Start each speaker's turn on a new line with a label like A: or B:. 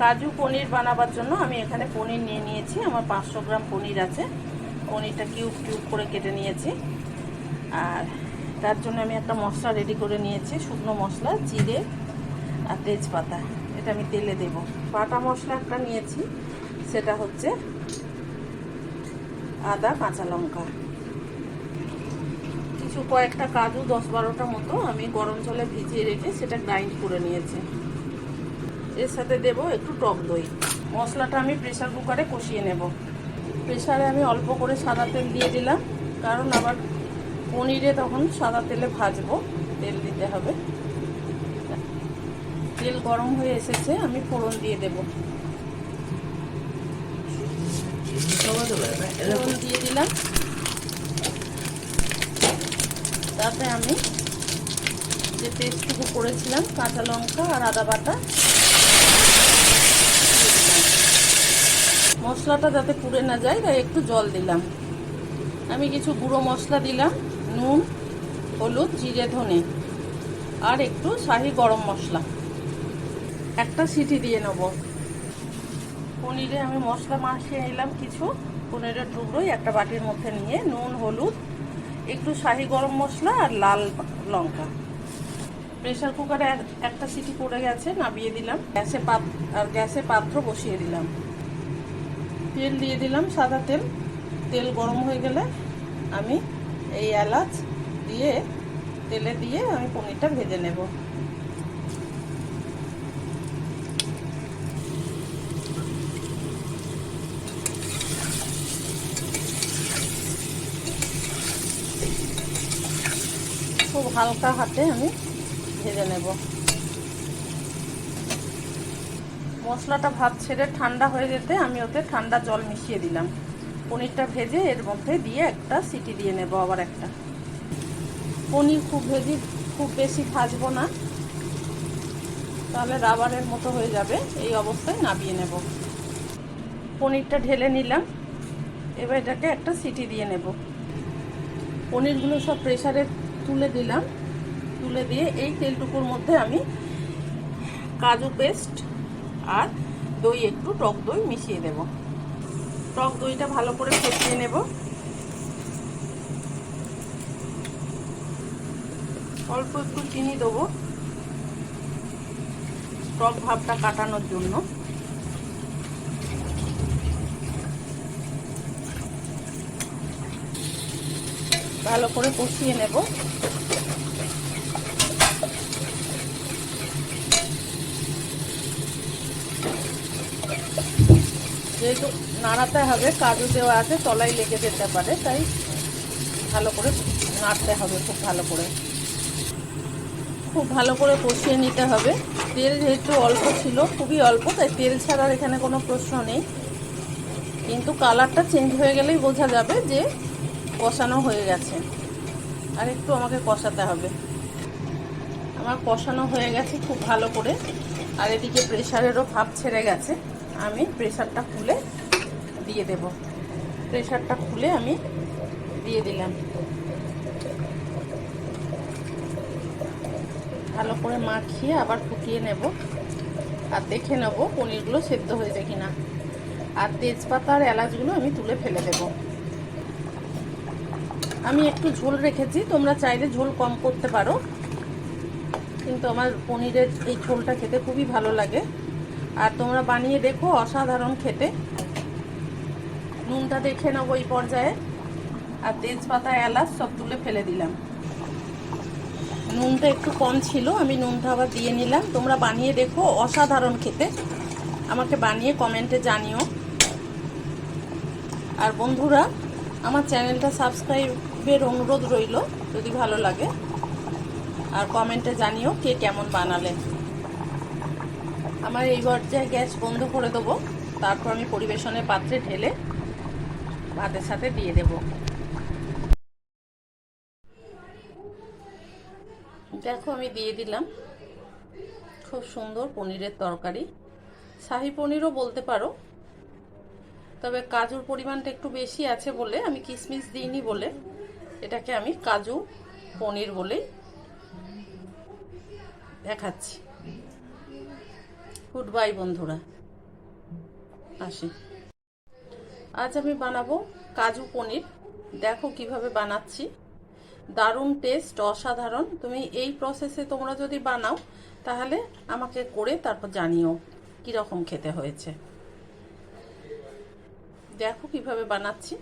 A: কাজু পনির বানাবার জন্য আমি এখানে পনির নিয়ে নিয়েছি। আমার পাঁচশো গ্রাম পনির আছে। পনিরটা কিউব কিউব করে কেটে নিয়েছি। আর তার জন্য আমি একটা মশলা রেডি করে নিয়েছি, শুকনো মশলা, জিরে আর তেজপাতা। এটা আমি তেলে দেব। বাটা মশলা একটা নিয়েছি, সেটা হচ্ছে আদা, কাঁচা লঙ্কা। কিছু কয়েকটা কাজু, দশ বারোটা মতো আমি গরম জলে ভিজিয়ে রেখে সেটা গ্রাইন্ড করে নিয়েছি। এর সাথে দেব একটু টক দই। মশলাটা আমি প্রেশার কুকারে কষিয়ে নেব। প্রেসারে আমি অল্প করে সাদা তেল দিয়ে দিলাম, কারণ আবার পনিরে তখন সাদা তেলে ভাজবো, তেল দিতে হবে। তেল গরম হয়ে এসেছে, আমি ফোড়ন দিয়ে দেব। ফোড়ন দিয়ে দিলাম। তাতে আমি যে পেস্টটুকু করেছিলাম, কাঁচা লঙ্কা আর আদা বাটা মশলাটা যাতে পুড়ে না যায়, তাই একটু জল দিলাম। আমি কিছু গুঁড়ো মশলা দিলাম, নুন, হলুদ, জিরে, ধনে, আর একটু শাহি গরম মশলা। একটা সিটি দিয়ে নেব। পনিরে আমি মশলা মাখিয়ে নিলাম কিছু, পনিরের টুকরোই একটা বাটির মধ্যে নিয়ে, নুন, হলুদ, একটু শাহি গরম মশলা আর লাল লঙ্কা। প্রেশার কুকারে একটা সিটি পড়ে গেছে নামিয়ে দিলাম। গ্যাসে পাত আর গ্যাসে পাত্র বসিয়ে দিলাম। তেল দিয়ে দিলাম সাদা তেল। তেল গরম হয়ে গেলে আমি এই এলাচ দিয়ে, তেলে দিয়ে আমি পনিরটা ভেজে নেব। খুব হালকা হাতে আমি ভেজে নেব। মশলাটা ভাত ছেড়ে ঠান্ডা হয়ে যেতে আমি ওতে ঠান্ডা জল মিশিয়ে দিলাম। পনিরটা ভেজে এর মধ্যে দিয়ে একটা সিটি দিয়ে নেব আবার একটা। পনির খুব ভেজি খুব বেশি ভাজবো না। তাহলে রাবারের মতো হয়ে যাবে। এই অবস্থায় নামিয়ে নেব। পনিরটা ঢেলে নিলাম। এবার এটাকে একটা সিটি দিয়ে নেব। পনিরগুলো সব প্রেসারে তুলে দিলাম। তুলে দিয়ে এই তেলটুকুর মধ্যে আমি কাজু পেস্ট আর দই একটু টক দই মিশিয়ে দেব। টক দইটা ভালো করে ফেটিয়ে নেব। অল্প একটু চিনি দেবো। টক ভাবটা কাটানোর জন্য। ভালো করে কষিয়ে নেব। যেহেতু নাড়াতে হবে, কাজু দেওয়া আছে, তলায় লেগে যেতে পারে, তাই ভালো করে নাড়তে হবে খুব ভালো করে। খুব ভালো করে কষিয়ে নিতে হবে। তেল যেহেতু অল্প ছিল, খুবই অল্প, তাই তেল ছাড়ার এখানে কোনো প্রশ্ন নেই। কিন্তু কালারটা চেঞ্জ হয়ে গেলেই বোঝা যাবে যে কষানো হয়ে গেছে। আর একটু আমাকে কষাতে হবে। আমার কষানো হয়ে গেছে খুব ভালো করে। আর এদিকে প্রেশারেরও ভাব ছেড়ে গেছে। আমি প্রেশারটা খুলে দিয়ে দেব। প্রেশারটা খুলে আমি দিয়ে দিলাম। ভালো করে মাখিয়ে আবার ফুটিয়ে নেব আর দেখে নেব পনিরগুলো সেদ্ধ হয়েছে কিনা। আর তেজপাতা আর এলাচগুলো আমি তুলে ফেলে দেব। আমি একটু ঝোল রেখেছি, তোমরা চাইলে ঝোল কম করতে পারো। কিন্তু আমার পনিরের এই ঝোলটা খেতে খুবই ভালো লাগে। আর তোমরা বানিয়ে দেখো অসাধারণ খেতে। নুনটা দেখে নেব এই পর্যায়ে। আর তেজপাতা, এলাচ সব তুলে ফেলে দিলাম। নুনটা একটু কম ছিল, আমি নুনটা আবার দিয়ে নিলাম। তোমরা বানিয়ে দেখো অসাধারণ খেতে। আমাকে বানিয়ে কমেন্টে জানিও। আর বন্ধুরা, আমার চ্যানেলটা সাবস্ক্রাইবের অনুরোধ রইল, যদি ভালো লাগে। আর কমেন্টে জানিও কে কেমন বানালে। আমার এই পর্যায়ে গ্যাস বন্ধ করে দেবো। তারপর আমি পরিবেশনের পাত্রে ঢেলে ভাতের সাথে দিয়ে দেবো। দেখো, আমি দিয়ে দিলাম খুব সুন্দর পনিরের তরকারি। শাহি পনিরও বলতে পারো, তবে কাজুর পরিমাণটা একটু বেশি আছে বলে আমি কিশমিশ দিইনি বলে এটাকে আমি কাজু পনির বলেই দেখাচ্ছি। গুড বাই বন্ধুরা। আসি। আজ আমি বানাবো কাজু পনির। দেখো কীভাবে বানাচ্ছি। দারুণ টেস্ট, অসাধারণ। তুমি এই প্রসেসে তোমরা যদি বানাও, তাহলে আমাকে করে তারপর জানিও কীরকম খেতে হয়েছে। দেখো কীভাবে বানাচ্ছি।